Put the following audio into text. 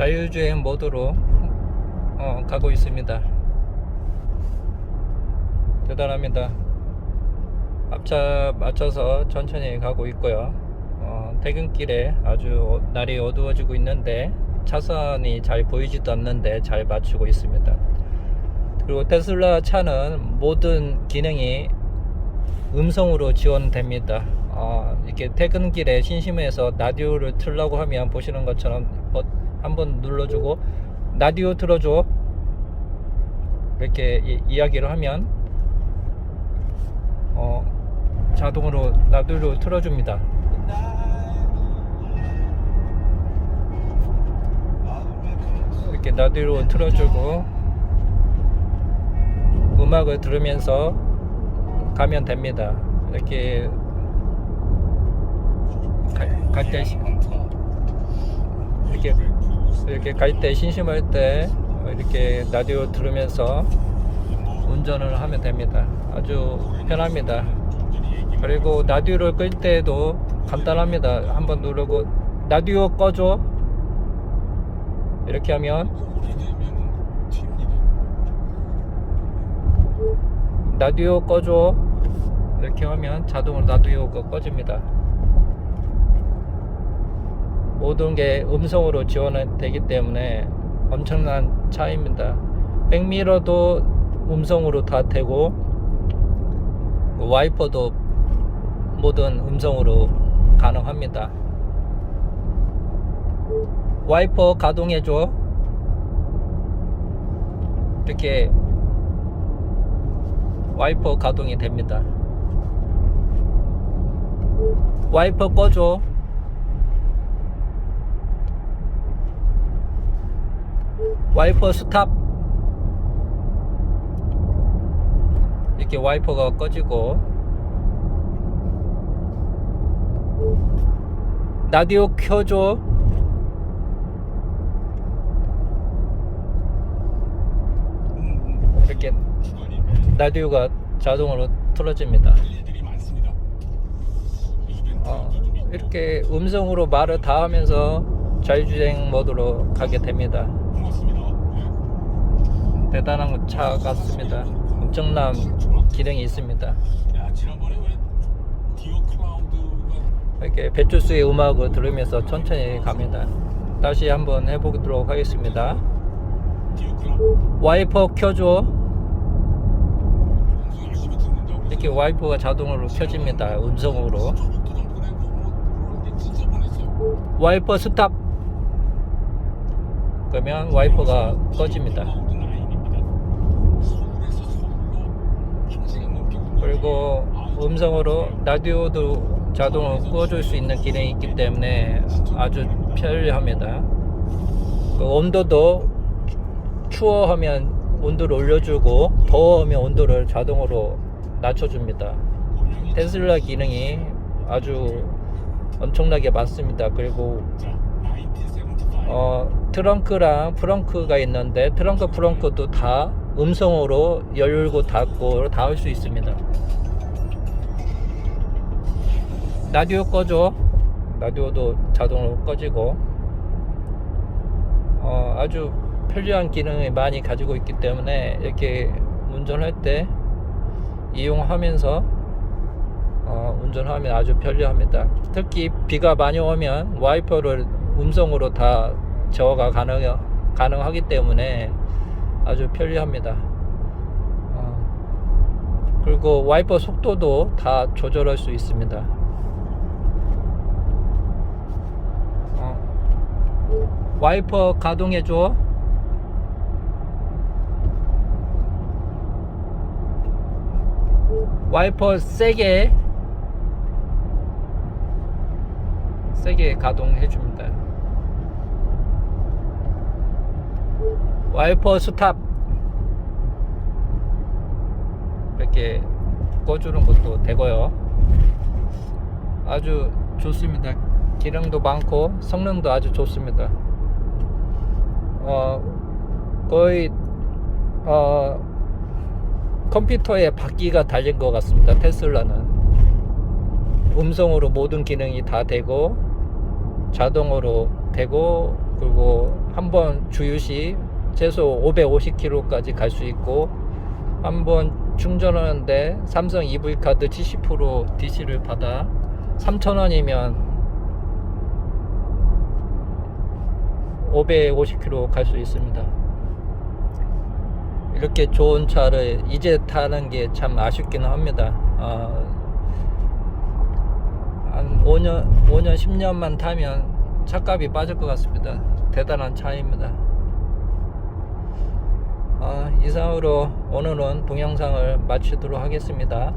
자율주행 모드로 어, 가고 있습니다. 대단합니다. 앞차 맞춰서 천천히 가고 있고요. 어, 퇴근길에 아주 날이 어두워지고 있는데 차선이 잘 보이지도 않는데 잘 맞추고 있습니다. 그리고 테슬라 차는 모든 기능이 음성으로 지원됩니다. 어, 이렇게 퇴근길에 심심해서 라디오를 틀라고 하면 보시는 것처럼 버- 한번 눌러주고 라디오 틀어줘 이렇게 이, 이야기를 하면 어, 자동으로 라디오를 틀어줍니다. 이렇게 라디오로 틀어주고 음악을 들으면서 가면 됩니다. 이렇게 갈때 이렇게 이렇게 갈 때 심심할 때 이렇게 라디오 들으면서 운전을 하면 됩니다. 아주 편합니다. 그리고 라디오를 끌 때도 간단합니다. 한번 누르고 라디오 꺼줘 이렇게 하면 라디오 꺼줘 이렇게 하면 자동으로 라디오가 꺼집니다. 모든 게 음성으로 지원되기 때문에 엄청난 차이입니다. 백미러도 음성으로 다 되고 와이퍼도 모든 음성으로 가능합니다. 와이퍼 가동해줘. 이렇게 와이퍼 가동이 됩니다. 와이퍼 꺼줘. 와이퍼 스탑. 이렇게 와이퍼가 꺼지고 라디오 켜줘. 이렇게 라디오가 자동으로 틀어집니다. 어, 이렇게 음성으로 말을 다 하면서 자율주행 모드로 가게 됩니다. 대단한 차 같습니다. 엄청난 기능이 있습니다. 이렇게 배추수의 음악을 들으면서 천천히 갑니다. 다시 한번 해보도록 하겠습니다. 와이퍼 켜줘. 이렇게 와이퍼가 자동으로 켜집니다. 음성으로. 와이퍼 스탑. 그러면 와이퍼가 꺼집니다. 그리고 음성으로 라디오도 자동으로 꺼줄 수 있는 기능이 있기 때문에 아주 편리합니다. 그 온도도 추워하면 온도를 올려주고 더워하면 온도를 자동으로 낮춰줍니다. 테슬라 기능이 아주 엄청나게 많습니다. 그리고 어, 트렁크랑 프렁크가 있는데 트렁크 프렁크도 다 음성으로 열고 닫고 다 할 수 있습니다. 라디오 꺼줘. 라디오도 자동으로 꺼지고 어, 아주 편리한 기능을 많이 가지고 있기 때문에 이렇게 운전할 때 이용하면서 어, 운전하면 아주 편리합니다. 특히 비가 많이 오면 와이퍼를 음성으로 다 제어가 가능, 가능하기 때문에 아주 편리합니다. 어, 그리고 와이퍼 속도도 다 조절할 수 있습니다. 어, 와이퍼 가동해줘. 와이퍼 세게 세게 가동해 줍니다. 와이퍼 스탑 이렇게 꺼주는 것도 되고요. 아주 좋습니다. 기능도 많고 성능도 아주 좋습니다. 어 거의 어 컴퓨터에 바퀴가 달린 것 같습니다. 테슬라는 음성으로 모든 기능이 다 되고 자동으로 되고 그리고 한번 주유시 최소 550km까지 갈 수 있고 한번 충전하는데 삼성 EV 카드 70% DC를 받아 3,000원이면 550km 갈 수 있습니다. 이렇게 좋은 차를 이제 타는 게 참 아쉽기는 합니다. 어, 한 5년, 5년, 10년만 타면 차값이 빠질 것 같습니다. 대단한 차입니다. 아, 이상으로 오늘은 동영상을 마치도록 하겠습니다.